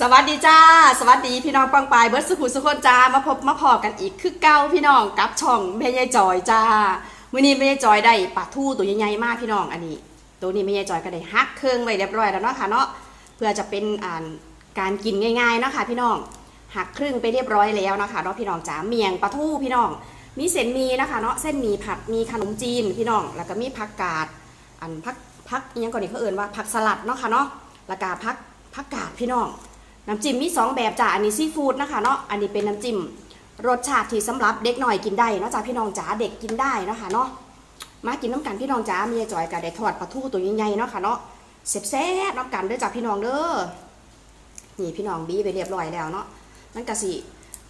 สวัสดีจ้า สวัสดีพี่น้องปังปายเบิร์ดสุขุสุคนจ้ามาพบมาพอกันอีกคือเก้าพี่น้องกับช่องแม่ยายจอยจ้ามื้อนี้แม่ยายจอยได้ปลาทูตัวใหญ่ๆมากพี่น้องอันนี้ ตัวนี้แม่ยายจอยก็ได้ฮักเครื่องไว้เรียบร้อยแล้วเนาะค่ะเนาะเพื่อจะเป็นอ่านการกินง่ายๆเนาะค่ะพี่น้องหักครึ่งไปเรียบร้อยแล้วนะคะเนาะพี่น้องจ๋าเมียงปลาทูพี่น้องมีเส้นหมีนะคะเนาะเส้นหมีผัดมีขนมจีนพี่น้อง แล้วก็มีผักกาดอันพักพักอิหยังก่อนนี่เขาเอ่นว่าผักสลัดเนาะค่ะเนาะแล้วก็ผักผักกาดพี่น้อง น้ำจิ้มมีสองแบบจ้ะอันนี้ซีฟู้ดนะคะเนาะอันนี้เป็นน้ำจิ้มรสชาติที่สำหรับเด็กหน่อยกินได้เนาะจ้ะพี่น้องจ๋าเด็กกินได้นะคะเนาะมากินน้ำกันพี่น้องจ๋าเมีจอยกับได้ทอดปลาทูตัวใหญ่ๆเนาะค่ะเนาะเซ็บแซ่บๆน้ำกันด้อจ้ะพี่น้องเด้อนี่พี่น้องบีไปเรียบร้อยแล้วเนาะนั่นกะสิ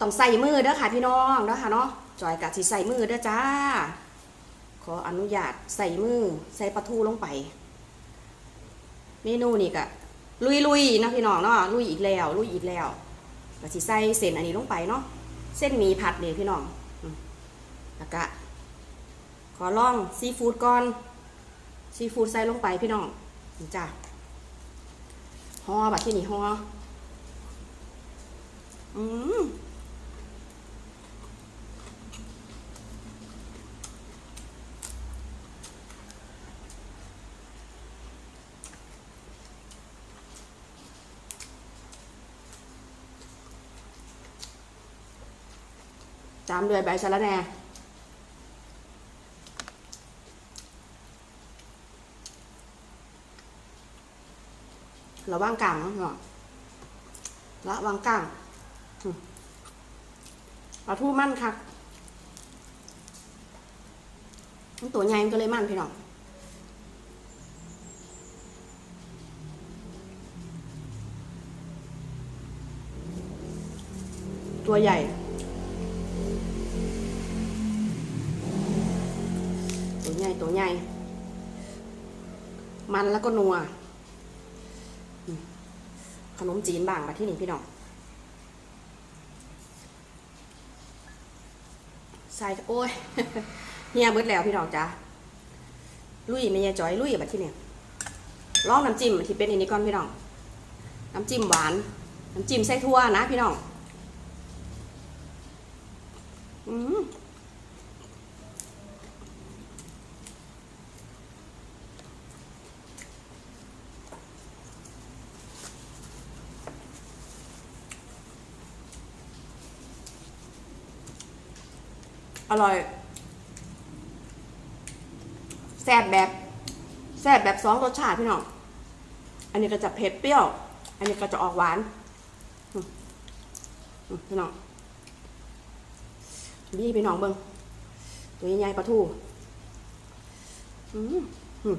ต้องใส่มือเด้อค่ะพี่น้องเด้อค่ะเนาะจอยกะสิใส่มือเด้อจ้า ขออนุญาตใส่มือใส่ปลาทูลงไป เมนูนี่ก็ ลุยลุยนะพี่น้องเนาะลุยอีกแล้วลุยอีกแล้วก็สิใส่เส้นอันนี้ลงไปเนาะเส้นหมีผัดนี่พี่น้องอืมแล้วก็ขอลองซีฟู้ดก่อนซีฟู้ดใส่ลงไปพี่น้องนี่จ้ะห่อแบบที่นี่ห่ออืม ตามด้วยใบสะระแหน่ระว่างกลางเนาะระวังกลางปลาทูมั่นค่ะมันตัวใหญ่มันก็เลยมั่นพี่น้องตัวใหญ่ ใหญ่ตัวใหญ่ มันแล้วก็นัว ขนมจีนบางมาที่นี่พี่น้อง ใส่โอ้ยเฮียเบิดแล้วพี่น้องจ้าลุยไม่ยายจอยลุยแบบที่นี่ลองน้ำจิ้มที่เป็นอันนี้ก่อนพี่น้อง น้ำจิ้มหวาน น้ำจิ้มใส่ทั่วนะพี่น้อง อืม อร่อยแซ่บแบบแซ่บแบบสองรสชาติพี่น้อง อันนี้ก็จะเผ็ดเปรี้ยว อันนี้ก็จะออกหวานพี่น้องบี้พี่น้องเบิ้งตัวใหญ่ๆปลาทูอืม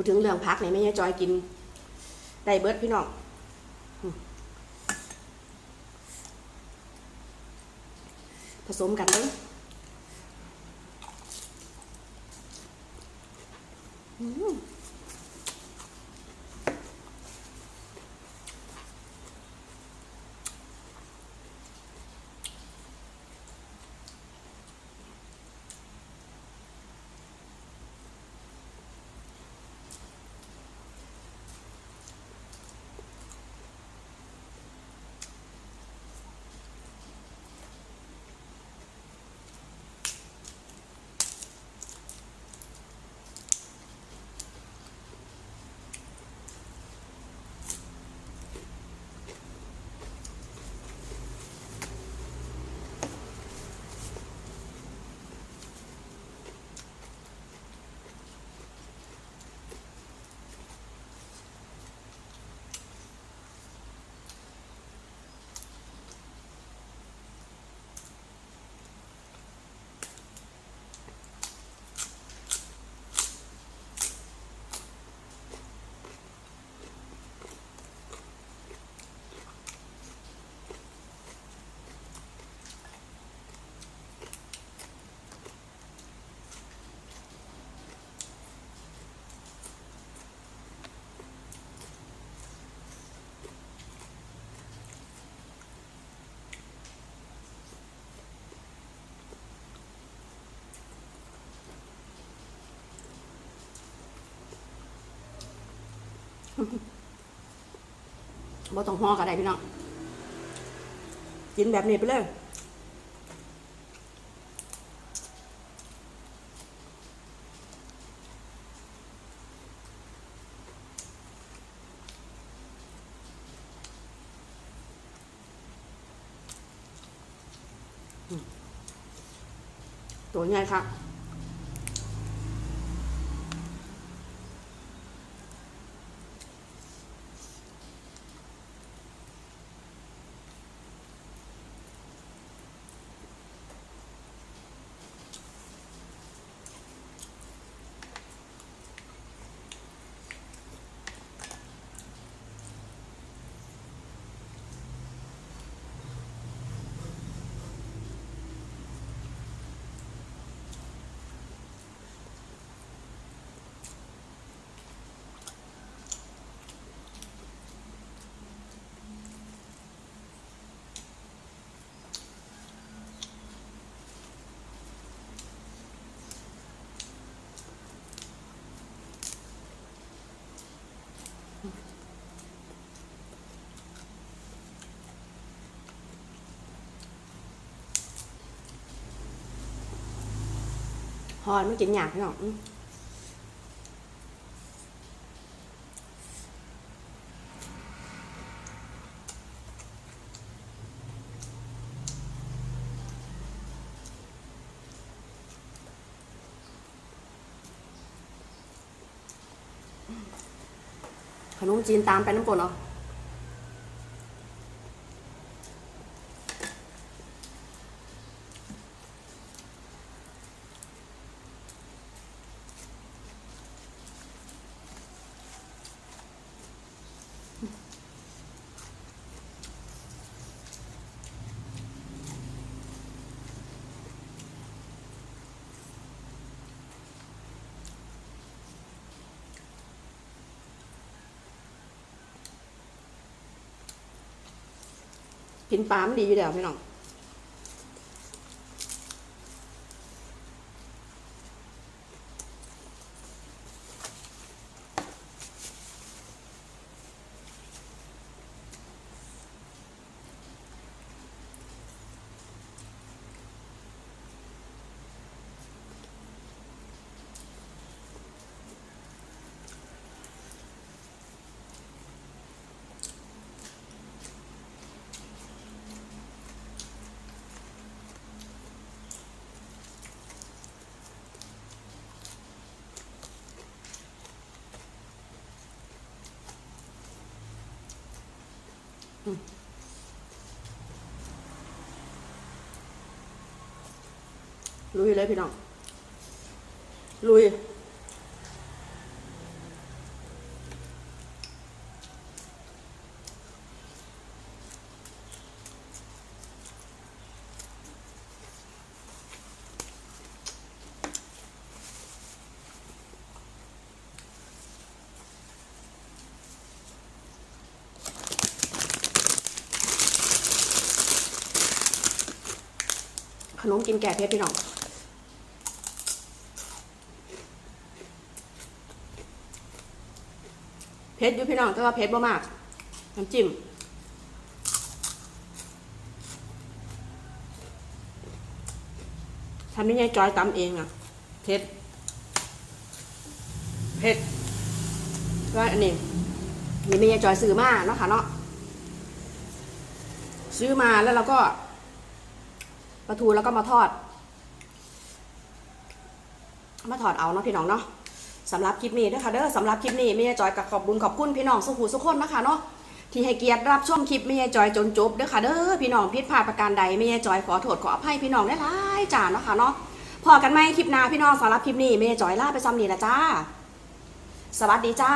พูดถึงเรื่องพักเนี่ยไม่ใช่จอยกิน ได้เบิร์ดพี่น้องผสมกันเลยอืม บ่ต้องห่อก็ได้พี่น้อง กินแบบนี้ไปเลยตัวใหญ่ค่ะ หอนไม่กินหยาบพี่น้องขนมจีนตามไปน้ำปนเหรอ กินปลามันดีอยู่แล้วพี่น้อง ลุยเลยพี่น้อง ลุย นมกินแก่เพชรพี่น้องเพชรอยู่พี่น้องแต่ว่าเพชรบ่มากน้ำจิ้มทำไม่ไงจอยตำเองอะเพชรเพชรก็อันนี้นี่ไม่ไงจอยซื้อมาเนาะค่ะเนาะซื้อมาแล้วเราก็ ปลาทูแล้วก็มาทอด มาถอดเอาเนาะพี่น้องเนาะสำหรับคลิปนี้นะคะเด้อสำหรับคลิปนี้แม่ยจอยกับขอบบุญขอบคุณพี่น้องสุขุสุขคนนะคะเนาะที่ให้เกียรติรับชมคลิปแม่ยจอยจนจบเด้อค่ะเด้อพี่น้องผิดพลาดประการใดแม่ยจอยขอโทษขออภัยพี่น้องได้หลายจาเนาะค่ะเนาะพอกันไหมคลิปหน้าพี่น้องสำหรับคลิปนี้แม่ยายจอยลาไปซ้ำนี่ละจ้า สวัสดีจ้า